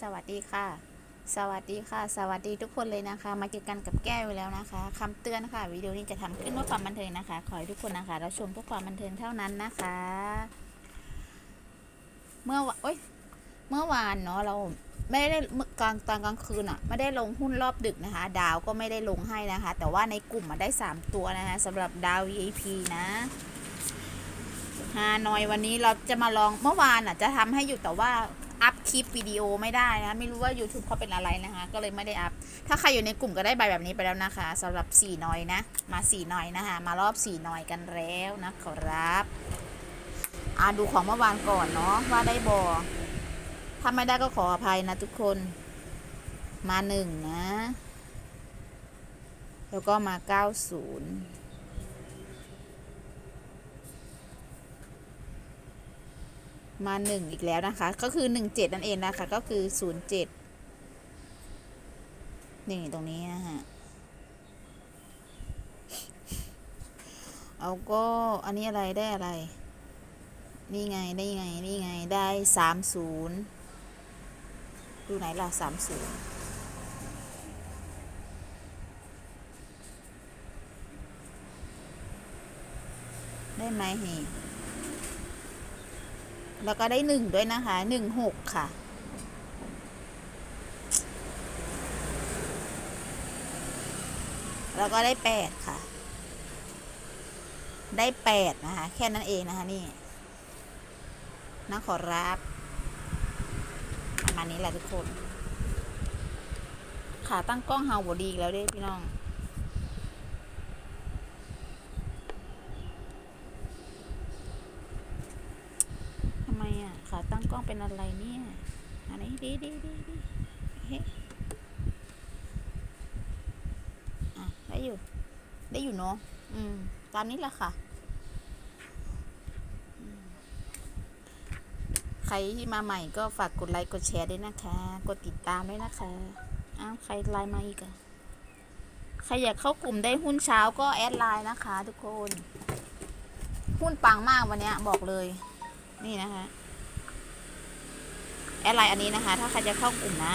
สวัสดีค่ะ สวัสดีค่ะ สวัสดีทุกคนเลยนะคะ มาเจอกันกับแก้วอีกแล้วนะคะคำเตือนค่ะ วิดีโอนี้จะทำขึ้นเพื่อความบันเทิงนะคะ ขอให้ทุกคนนะคะรับชมเพื่อความบันเทิงเท่านั้นนะคะ เมื่อวะโอ๊ยเมื่อวานเนาะเราไม่ได้กลางตอนกลางคืนอะไม่ได้ลงหุ้นรอบดึกนะคะ ดาวก็ไม่ได้ลงให้นะคะ แต่ว่าในกลุ่มมาได้ 3 ตัวนะคะสำหรับดาว VIP นะฮานอยวันนี้เราจะมาลองเมื่อวานอะจะทำให้อยู่แต่ว่า อัพคลิปวิดีโอไม่ได้นะ ไม่รู้ว่า YouTube เขาเป็นอะไรนะคะ ก็เลยไม่ได้อัพ ถ้าใครอยู่ในกลุ่มก็ได้ใบแบบนี้ไปแล้วนะคะสำหรับ4นอยนะ มา4นอยนะคะ มารอบ4นอยกันแล้วนะขอรับอ่าดูของเมื่อวานก่อนเนาะว่าได้บอถ้าไม่ได้ก็ขออภัยนะทุกคนมาหนึ่งนะ แล้วก็มา90มาหนึ่ งอีกแล้วนะคะ ก็คือหนึ่งเจ็ดนั่นเองนะคะ ก็คือศูนย์เจ็ดนี่ตรงนี้นะฮะเอาก็อันนี้อะไรได้อะไร นี่ไงได้ไงนี่ไงได้สามศูนย์ดูไหนล่ะสามศูนย์ได้ไหมเฮ แล้วก็ได้หนึ่งด้วยนะคะหนึ่งหกค่ะ แล้วก็ได้แปดค่ะ ได้แปดนะคะ แค่นั้นเองนะคะนี่นะขอรับประมาณนี้แหละทุกคน ขาตั้งกล้องเฮาบดีอีแล้วเด้พี่น้อง ทำไมอะ ขา ตั้งกล้องเป็นอะไรเนี่ย อันนี้ดีดีดีดีเฮ้อะได้อยู่ ได้อยู่เนาะ อืม ตามนี้แหละค่ะ ใครที่มาใหม่ก็ฝากกดไลค์กดแชร์ด้วยนะคะ กดติดตามด้วยนะคะ อ้าว ใครไลน์มาอีกอะใครอยากเข้ากลุ่มได้หุ้นเช้าก็แอดไลน์นะคะ ทุกคน หุ้นปังมากวันนี้บอกเลย นี่นะคะ แอดไลน์อันนี้นะคะ ถ้าใครจะเข้ากลุ่มนะ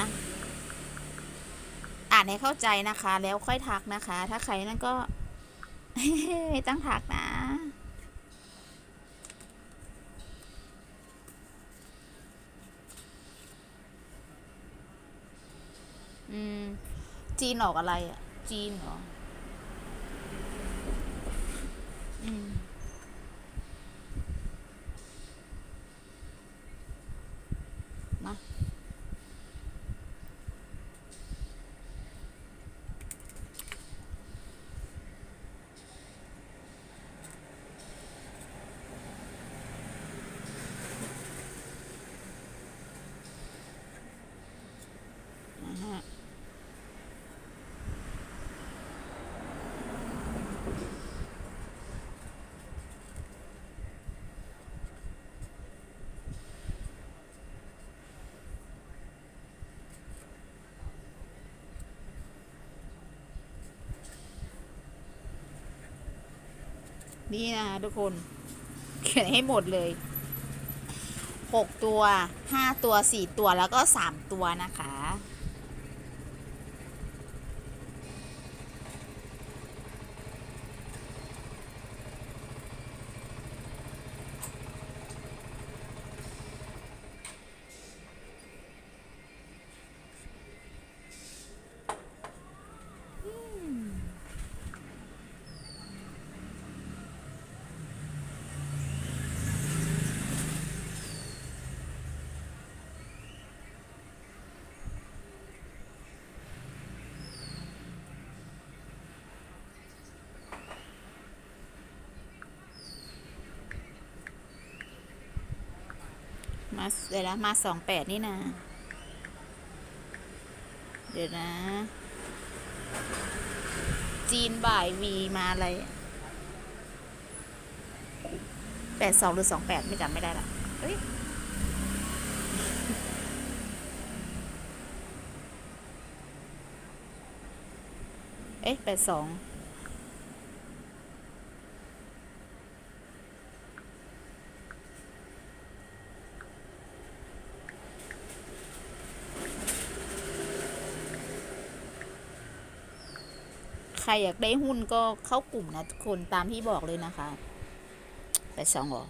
อ่านให้เข้าใจนะคะ แล้วค่อยทักนะคะ ถ้าใครนั่นก็ไม่ต้องทักนะอืม จีนออกอะไรอะ จีนเหรอ อืม มา นะฮะ นี่นะคะทุกคน เขียนให้หมดเลยหกตัวห้าตัวสี่ตัวแล้วก็สามตัวนะคะ มาเดี๋ยวนะมาสองแปดนี่นะ เดี๋ยวนะ จีนบ่ายวีมาอะไรแปดสองหรือสองแปดไม่จำไม่ได้ละเอ้ยเอ๊ะแปดสอง ครอยากได้หุ้นก็เข้ากลุ่มนะทุกคนตามที่บอกเลยนะคะ ไปสองหรอ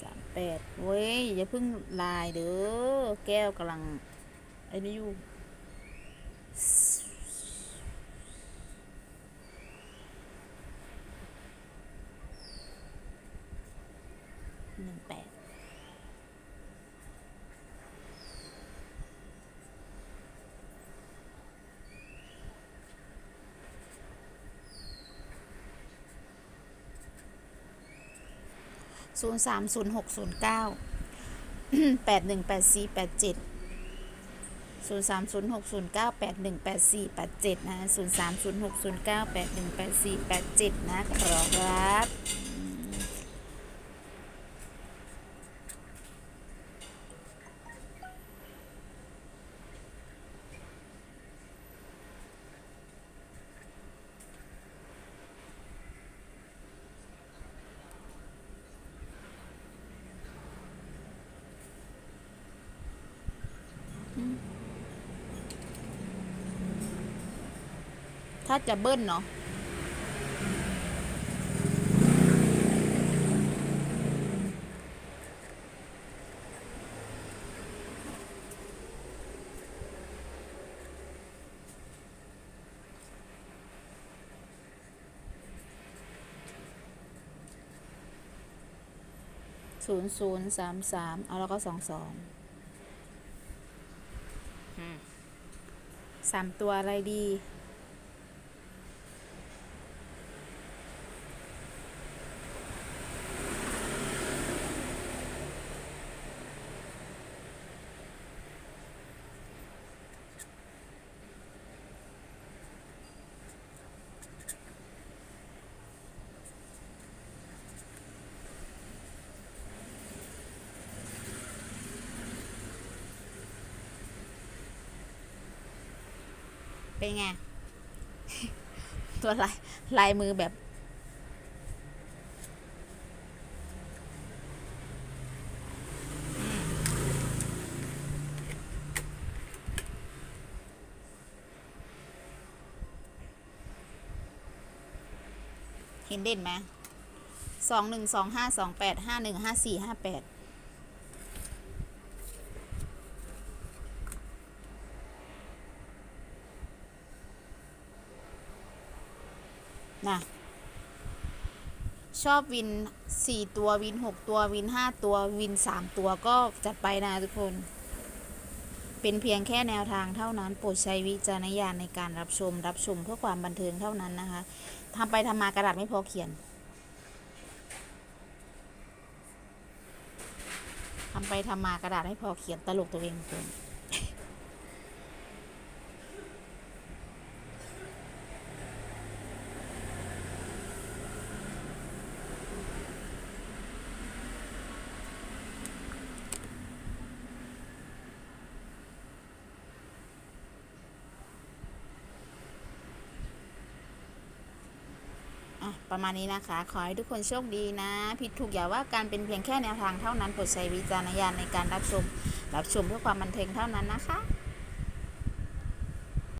สามแปดเว้ย อย่าเพิ่งลายเด้อ แก้วกำลัง ไอ้นี่อยู่หนึ่งแปด ศูนย์สามศูนย์หกศูนย์เก้าแปดหนึ่งแปดสี่แปดเจ็ดศูนย์สามศูนย์หกศูนย์เก้าแปดหนึ่งแปดสี่แปดเจ็ดนะศูนย์สามศูนย์หกศูนย์เก้าแปดหนึ่งแปดสี่แปดเจ็ดนะครับ ถ้าจะเบิ้ลเนาะศูนย์ศูนย์สามสามเอาแล้วก็สองสองสามตัวอะไรดี เป็นไง ตัวลายลายมือแบบ เห็นเด่นไหมสองหนึ่งสองห้าสองแปดห้าหนึ่งห้าสี่ห้าแปด นะชอบวินสี่ตัววินหกตัววินห้าตัววินสามตัวก็จัดไปนะทุกคน เป็นเพียงแค่แนวทางเท่านั้น โปรดใช้วิจารณญาณในการรับชม รับชมเพื่อความบันเทิงเท่านั้นนะคะทำไปทำมากระดาษไม่พอเขียนทำไปทำมากระดาษไม่พอเขียนตลกตัวเองเกินอะ ประมาณนี้นะคะ ขอให้ทุกคนโชคดีนะ ผิดถูกอย่าว่าการเป็นเพียงแค่แนวทางเท่านั้นโปรดใช้วิจารณญาณในการรับชม รับชมเพื่อความบันเทิงเท่านั้นนะคะ